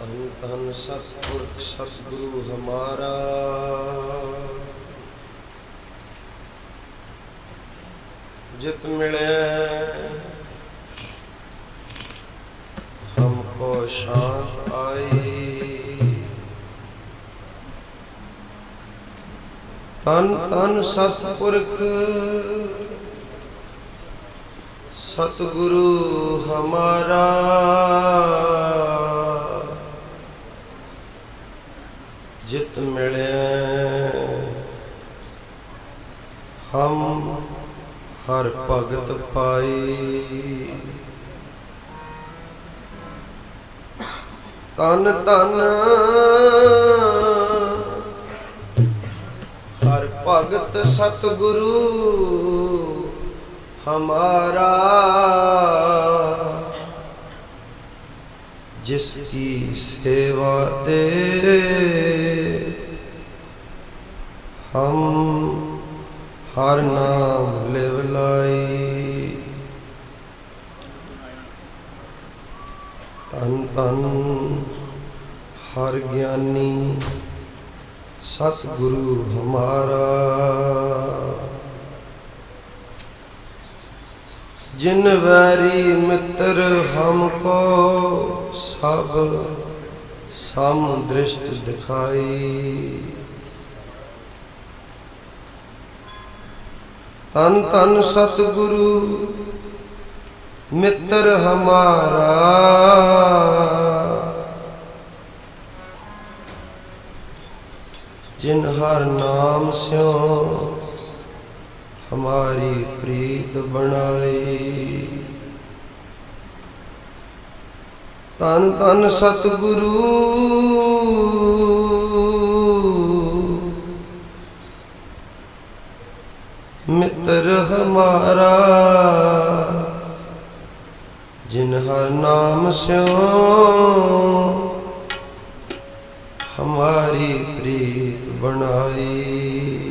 ਧੰਨ ਧੰਨ ਸਤਿਪੁਰਖ ਸਤਿਗੁਰੂ ਹਮਾਰਾ। ਜਿਤ ਮਿਲਿਆ ਹਮਕੋ ਸ਼ਾਂਤ ਆਈ। ਤਨ ਤਨ ਸਤਿਪੁਰਖ ਸਤਿਗੁਰੂ ਹਮਾਰਾ। ਜਿਤ ਮਿਲਿਆ ਹਮ ਹਰ ਭਗਤ ਪਾਈ। ਤਨ ਤਨ ਹਰ ਭਗਤ ਸਤਿਗੁਰੂ ਹਮਾਰਾ। ਜਿਸ ਕੀ ਸੇਵਾ ਤੇ ਹਮ ਹਰ ਨਾਮ ਲਿਵ ਲਾਈ। ਤਨ ਤਨ ਹਰ ਗਿਆਨੀ ਸਤਿਗੁਰੂ ਹਮਾਰਾ। ਜਿਨ ਵੈਰੀ ਮਿੱਤਰ ਹਮਕੋ ਸਭ ਸਮ ਦ੍ਰਿਸ਼ਟ ਦਿਖਾਈ। ਤਨ ਤਨ ਸਤਿਗੁਰੂ ਮਿੱਤਰ ਹਮਾਰਾ। ਜਿਨ ਹਰ ਨਾਮ ਸਿਓ ਹਮਾਰੀ ਪ੍ਰੀਤ ਬਣਾਈ ਤਨ ਤਨ ਸਤਿਗੁਰੂ ਮਿੱਤਰ ਹਮਾਰਾ ਜਿਨ ਹਰ ਨਾਮ ਸਿਓ ਹਮਾਰੀ ਪ੍ਰੀਤ ਬਣਾਈ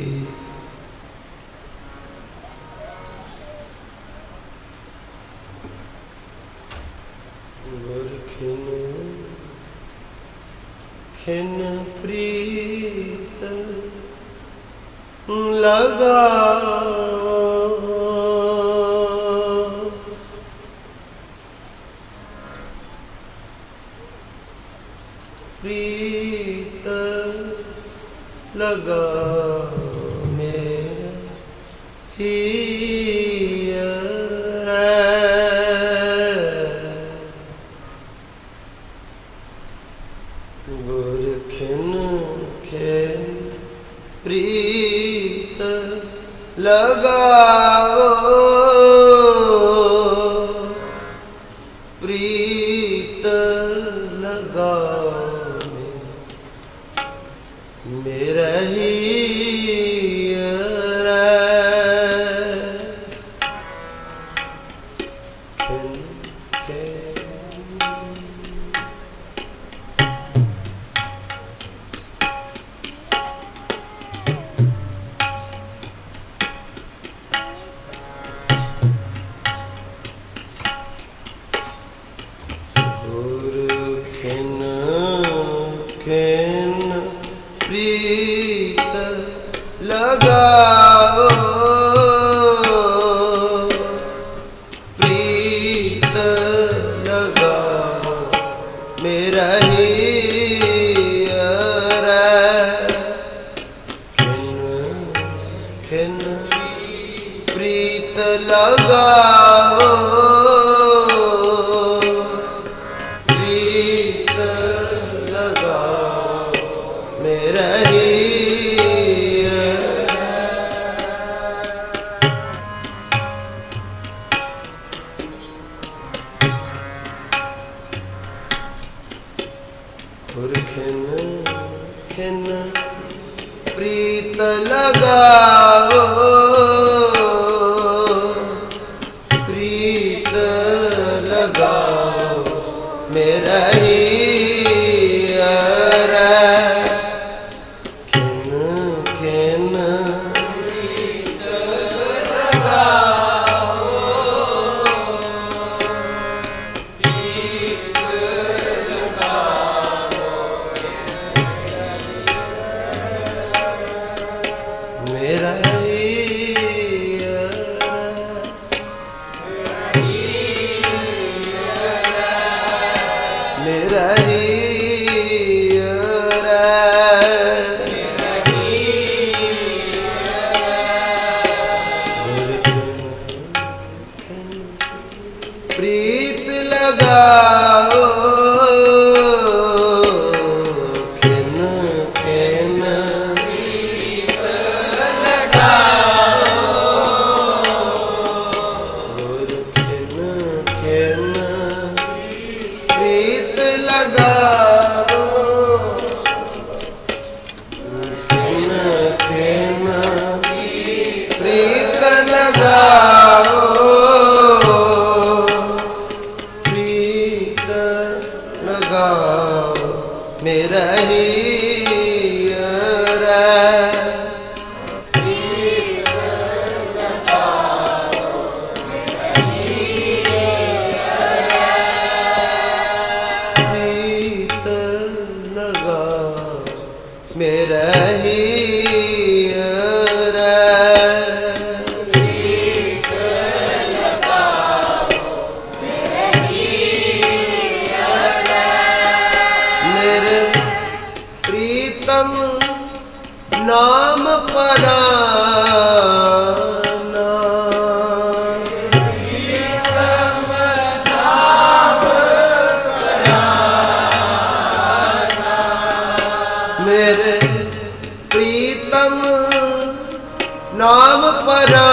ਖਿਨ ਪ੍ਰੀਤ ਲਗਾ ਲਗਾਓ मेरा ਮੇਰਾ ਪ੍ਰੀਤਮ ਨਾਮ ਪਰਾ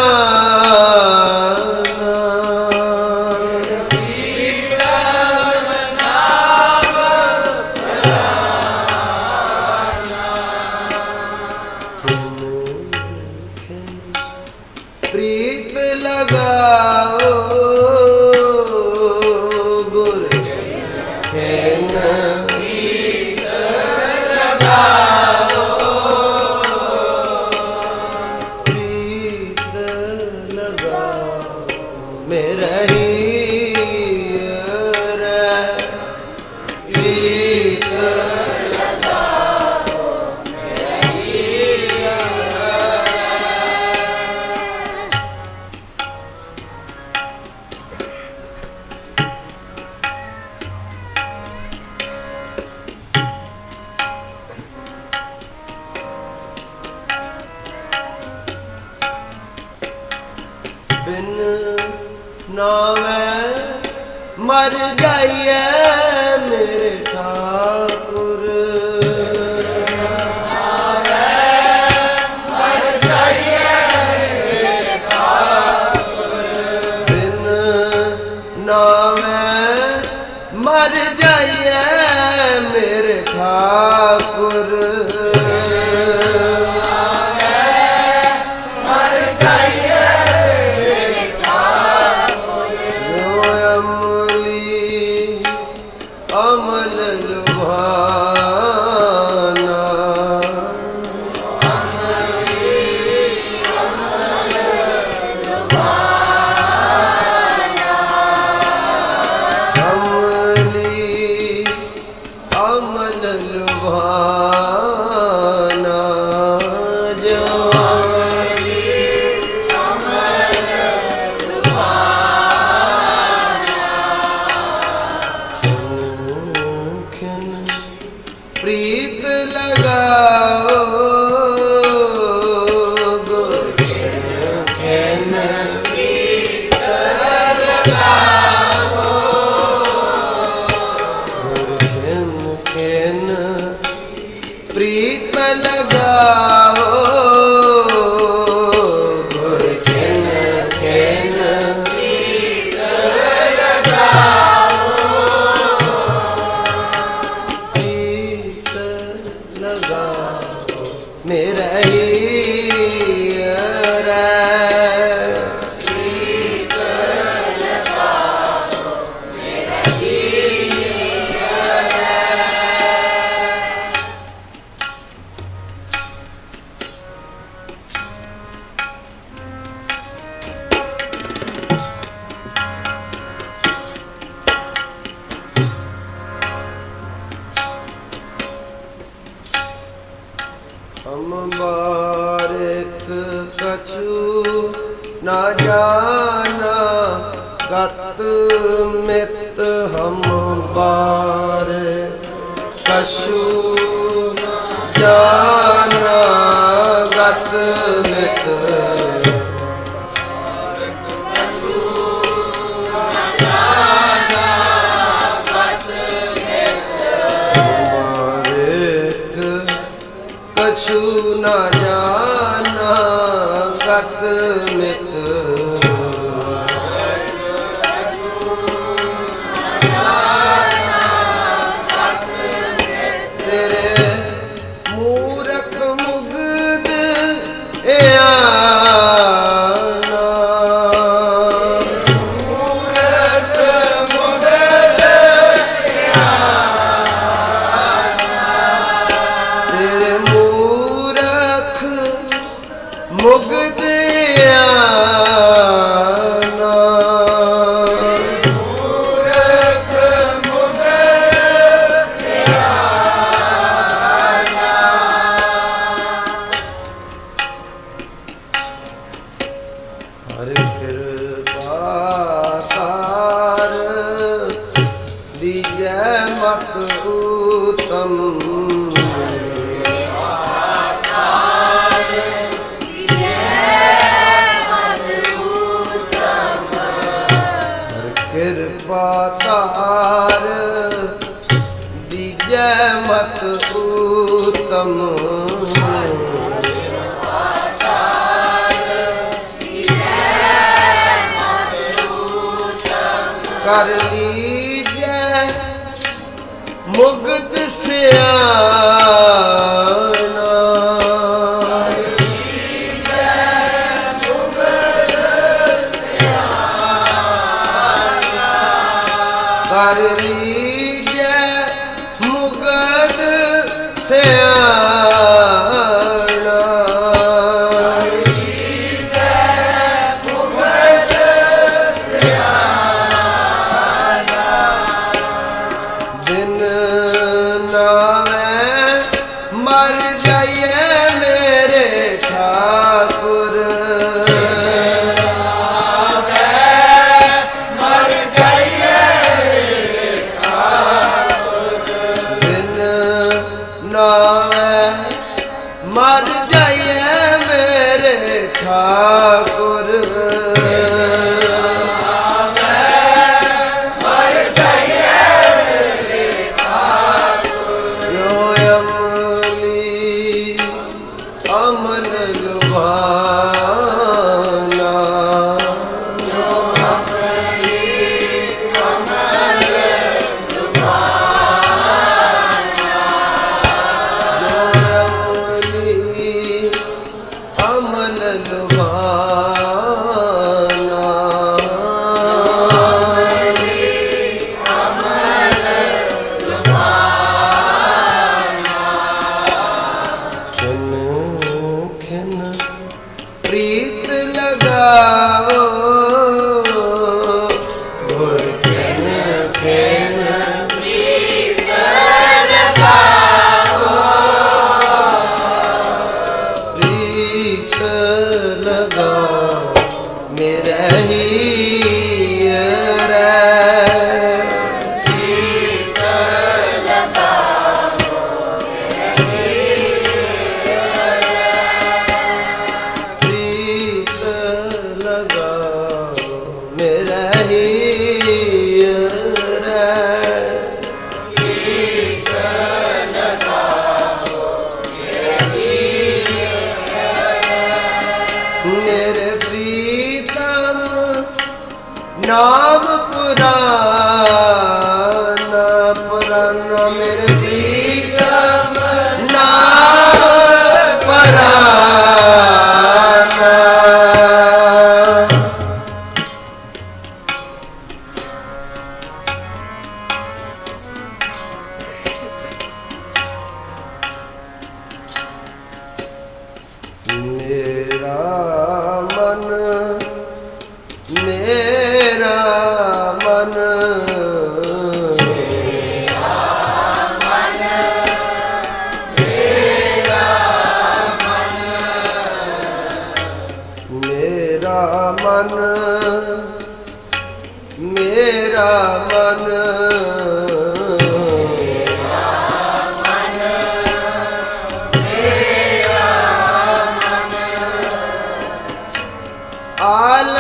ਅਪਾਰ ਕਸ਼ੂ real good. ਕਰ ਲੀਜੈ। ਮੁਗਤ ਸਿਆਣਾ। ਕਰ ਲੀਜੈ। চাই ਪ੍ਰੀਤ ਲਗਾਓ।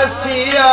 বসিয়া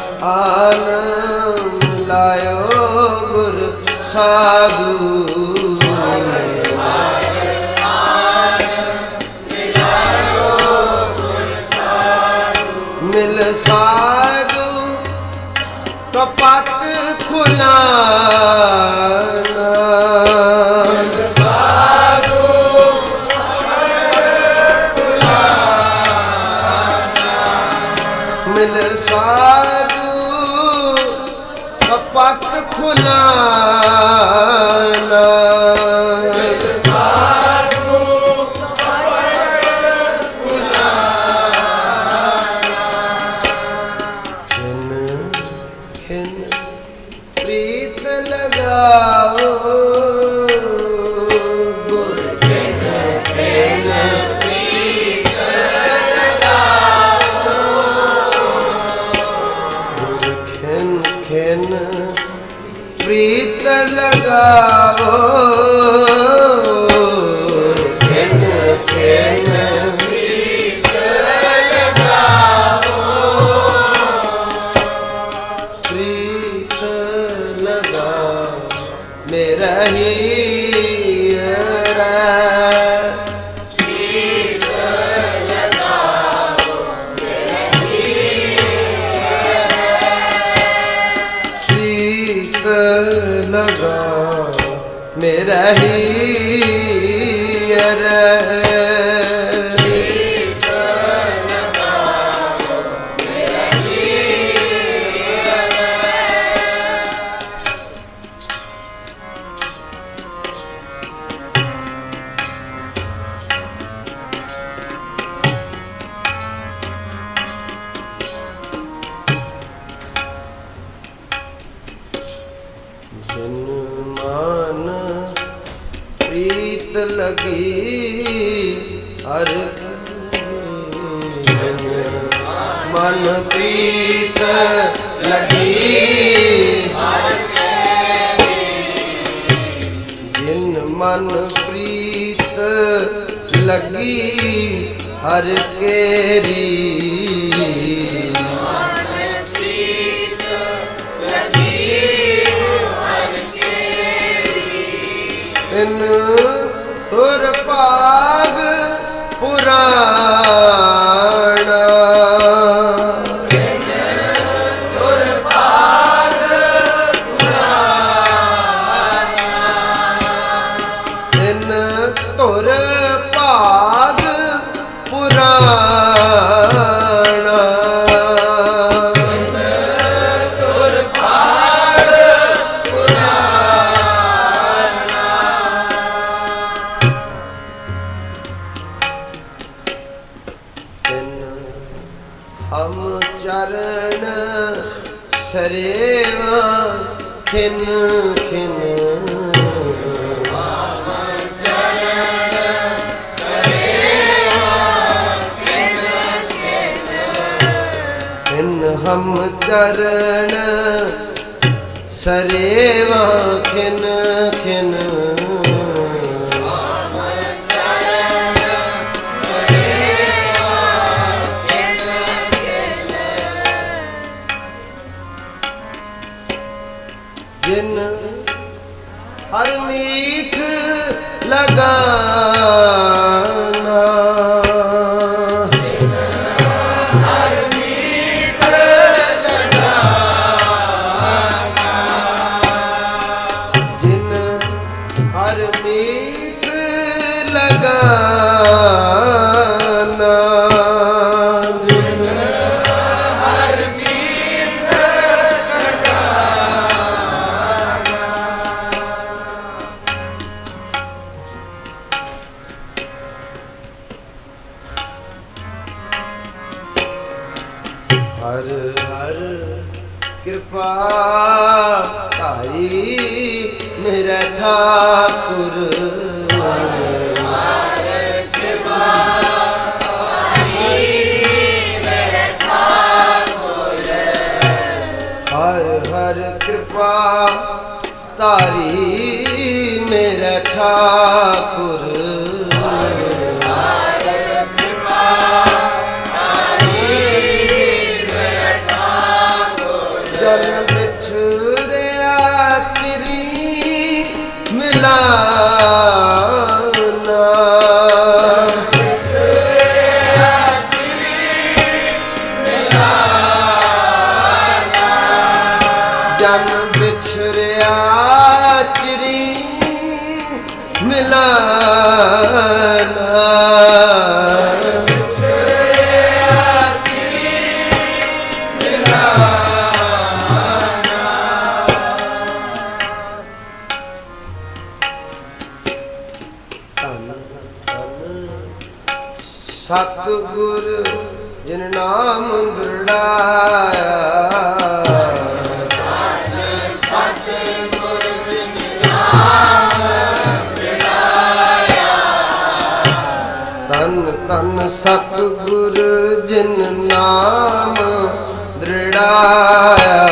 ਨਾਮ ਗੁਰ ਸਾਧੂ। ਫਤ ਖੁਲਾਨਾ 감사합니다. रही ਪ੍ਰੀਤ ਲਗੀ। ਹਰ ਕੈ ਜਿਨ ਮਨ ਪ੍ਰੀਤ ਲਗੀ ਹਰ ਕੇਰੀ। ਤਿੰਨ ਤੁਰ ਭਾਗ ਪੁਰਾ ਸਰੇਵਾ ਖਿਨ ਖਿਨ। ਹਮ ਚਰਨ ਸਰੇਵਾ ਖਿਨ ਤਾਰੀ ਮੇਰਾ ਠਾਕੁਰ। ਸਤਗੁਰ ਜਿਨ ਨਾਮ ਦੁਰੜਾਇਆ। ਤਨ ਸਤਗੁਰ ਜਿਨ ਨਾਮ ਦ੍ਰਿੜਾਇਆ।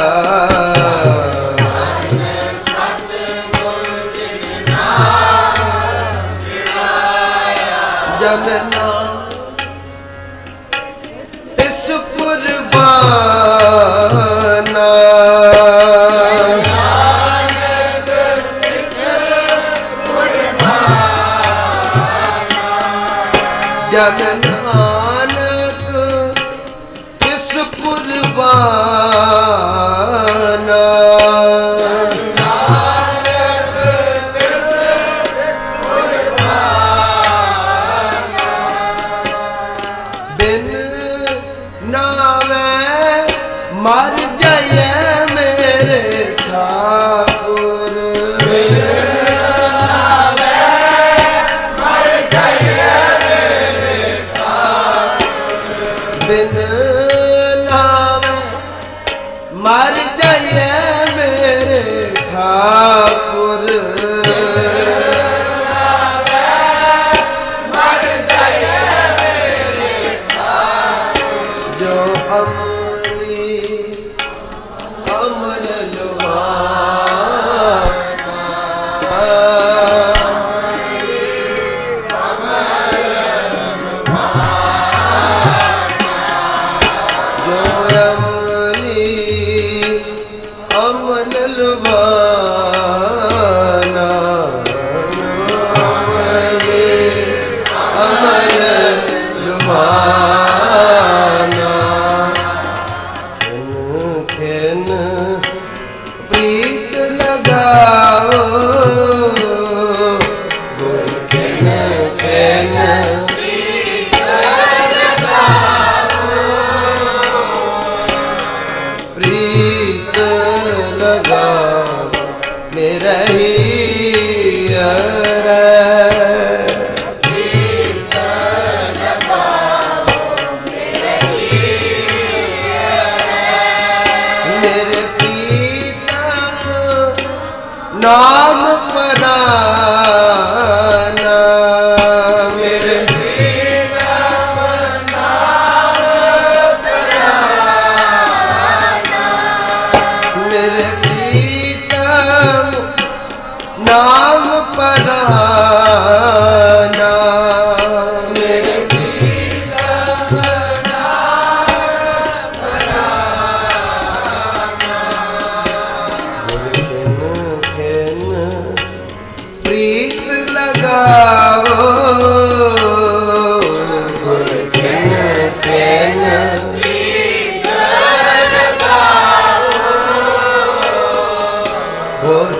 ਨਾਮ ਗੁਰ